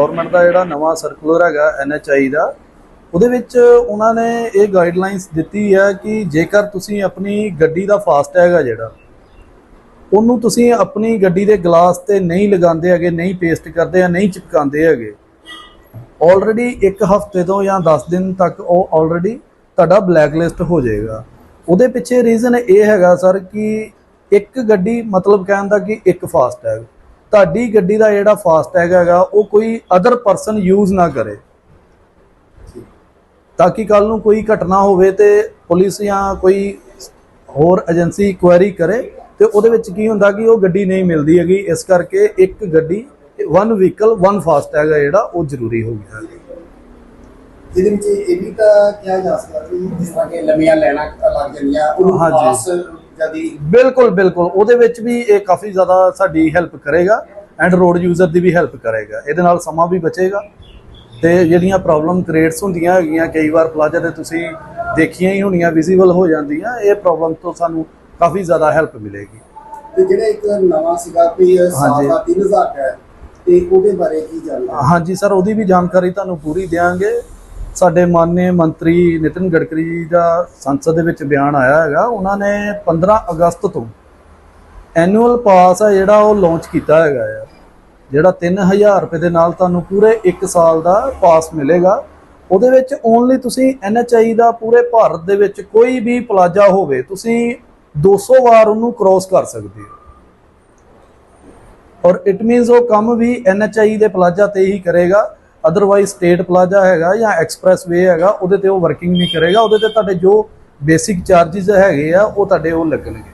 Government ਦਾ ਜਿਹੜਾ ਨਵਾਂ circular ਹੈਗਾ ਐਨਐਚਆਈ ਦਾ, ਉਹਦੇ ਵਿੱਚ ਉਹਨਾਂ ਨੇ ਇਹ ਗਾਈਡਲਾਈਨਸ ਦਿੱਤੀ ਹੈ ਕਿ ਜੇਕਰ ਤੁਸੀਂ ਆਪਣੀ ਗੱਡੀ ਦਾ ਫਾਸਟੈਗ ਹੈ ਜਿਹੜਾ, ਉਹਨੂੰ ਤੁਸੀਂ ਆਪਣੀ ਗੱਡੀ ਦੇ ਗਲਾਸ ਤੇ ਨਹੀਂ ਲਗਾਉਂਦੇ ਹੈਗੇ, ਨਹੀਂ ਪੇਸਟ ਕਰਦੇ ਆ ਨਹੀਂ ਚਿਪਕਾਉਂਦੇ ਹੈਗੇ ਆਲਰੇਡੀ ਇੱਕ ਹਫ਼ਤੇ ਤੋਂ ਜਾਂ 10 ਦਿਨ ਤੱਕ ਉਹ ਆਲਰੇਡੀ ਤੁਹਾਡਾ ਬਲੈਕਲਿਸਟ ਹੋ ਜਾਏਗਾ। ਉਹਦੇ ਪਿੱਛੇ ਰੀਜ਼ਨ ਇਹ ਹੈਗਾ ਸਰ ਕਿ ਇੱਕ ਗੱਡੀ ਮਤਲਬ ਕਹਿਣ ਦਾ ਕਿ ਇੱਕ ਫਾਸਟੈਗ ਤੁਹਾਡੀ ਗੱਡੀ ਦਾ ਜਿਹੜਾ ਫਾਸਟੈਗ ਹੈਗਾ ਉਹ ਕੋਈ ਅਦਰ ਪਰਸਨ ਯੂਜ਼ ਨਾ ਕਰੇ। ਤਾਂ ਕਿ ਕੱਲ ਨੂੰ ਕੋਈ ਘਟਨਾ ਹੋਵੇ ਤੇ ਪੁਲਿਸ ਜਾਂ ਕੋਈ ਹੋਰ ਏਜੰਸੀ ਕੁਐਰੀ ਕਰੇ ਤੇ ਉਹਦੇ ਵਿੱਚ ਕੀ ਹੁੰਦਾ ਕਿ ਉਹ ਗੱਡੀ ਨਹੀਂ ਮਿਲਦੀ ਹੈਗੀ। ਇਸ ਕਰਕੇ ਇੱਕ ਗੱਡੀ ਵਨ ਵਹੀਕਲ ਵਨ ਫਾਸਟੈਗ ਹੈ ਜਿਹੜਾ ਉਹ ਜ਼ਰੂਰੀ ਹੋ ਗਿਆ। ਹੈ ਜਿਹਦੇ ਵਿੱਚ ਇਹ ਵੀ ਤਾਂ ਕਿਹਾ ਜਾ ਸਕਦਾ ਕਿ ਜਿਸ ਤਰ੍ਹਾਂ ਕਿ ਲੰਮੀਆਂ ਲੈਣਾ ਲੱਗ ਜਾਂਦੀਆਂ ਉਹਨੂੰ ਹਾਂਜੀ। ਬਿਲਕੁਲ ਬਿਲਕੁਲ। ਉਹਦੇ ਵਿੱਚ ਵੀ ਇਹ ਕਾਫੀ ਜ਼ਿਆਦਾ ਸਾਡੀ ਹੈਲਪ ਕਰੇਗਾ ਐਂਡ ਰੋਡ ਯੂਜ਼ਰ ਦੀ ਵੀ ਹੈਲਪ ਕਰੇਗਾ। ਇਹਦੇ ਨਾਲ ਸਮਾਂ ਵੀ ਬਚੇਗਾ ਤੇ ਜਿਹੜੀਆਂ ਪ੍ਰੋਬਲਮ ਕ੍ਰੀਏਟਸ ਹੁੰਦੀਆਂ ਹੈਗੀਆਂ ਕਈ ਵਾਰ ਪਲਾਜ਼ਾ ਤੇ ਤੁਸੀਂ ਦੇਖੀਆਂ ਹੀ ਹੋਣੀਆਂ ਵਿਜ਼ੀਬਲ ਹੋ ਜਾਂਦੀਆਂ ਇਹ ਪ੍ਰੋਬਲਮ ਤੋਂ ਸਾਨੂੰ ਕਾਫੀ ਜ਼ਿਆਦਾ ਹੈਲਪ ਮਿਲੇਗੀ। ਤੇ ਜਿਹੜਾ ਇੱਕ ਨਵਾਂ ਸੀਗਾ ਇਹ ਸਾਲ। ਦਾ 3000 ਹੈ ਤੇ ਉਹਦੇ ਬਾਰੇ ਕੀ ਜਾਣਕਾਰੀ? ਹਾਂਜੀ ਸਰ ਉਹਦੀ ਵੀ ਜਾਣਕਾਰੀ ਤੁਹਾਨੂੰ ਪੂਰੀ ਦਿਆਂਗੇ। ਸਾਡੇ ਮਾਨਯ ਮੰਤਰੀ ਨਿਤਿਨ ਗਡਕਰੀ ਜੀ ਦਾ ਸੰਸਦ ਦੇ ਵਿੱਚ ਬਿਆਨ ਆਇਆ ਹੈਗਾ। ਉਹਨਾਂ ਨੇ 15 ਅਗਸਤ ਤੋਂ ਐਨੂਅਲ ਪਾਸ ਹੈ ਜਿਹੜਾ ਉਹ ਲਾਂਚ ਕੀਤਾ ਹੈਗਾ ਆ। ਜਿਹੜਾ 3000 ਰੁਪਏ ਦੇ ਨਾਲ ਤੁਹਾਨੂੰ ਪੂਰੇ 1 ਸਾਲ ਦਾ ਪਾਸ ਮਿਲੇਗਾ। ਉਹਦੇ ਵਿੱਚ ਓਨਲੀ ਤੁਸੀਂ ਐਨਐਚਆਈ ਦਾ ਪੂਰੇ ਭਾਰਤ ਦੇ ਵਿੱਚ ਕੋਈ ਵੀ ਪਲਾਜ਼ਾ ਹੋਵੇ, ਤੁਸੀਂ 200 ਵਾਰ ਉਹਨੂੰ ਕ੍ਰੋਸ ਕਰ ਸਕਦੇ ਹੋ। ਔਰ ਇਟ ਮੀਨਸ ਉਹ ਕੰਮ ਵੀ ਐਨਐਚਆਈ ਦੇ ਪਲਾਜ਼ਾ ਤੇ ਹੀ ਕਰੇਗਾ। ਅਦਰਵਾਈਜ਼ ਸਟੇਟ ਪਲਾਜ਼ਾ ਹੈਗਾ ਜਾਂ ਐਕਸਪ੍ਰੈਸ ਵੇ ਹੈਗਾ, ਉਹਦੇ ਤੇ ਉਹ ਵਰਕਿੰਗ ਨਹੀਂ ਕਰੇਗਾ, ਉਹਦੇ ਤੇ ਤੁਹਾਡੇ ਜੋ ਬੇਸਿਕ ਚਾਰजेस ਹੈਗੇ ਆ, ਉਹ ਤੁਹਾਡੇ ਉਹ ਲੱਗਣਗੇ।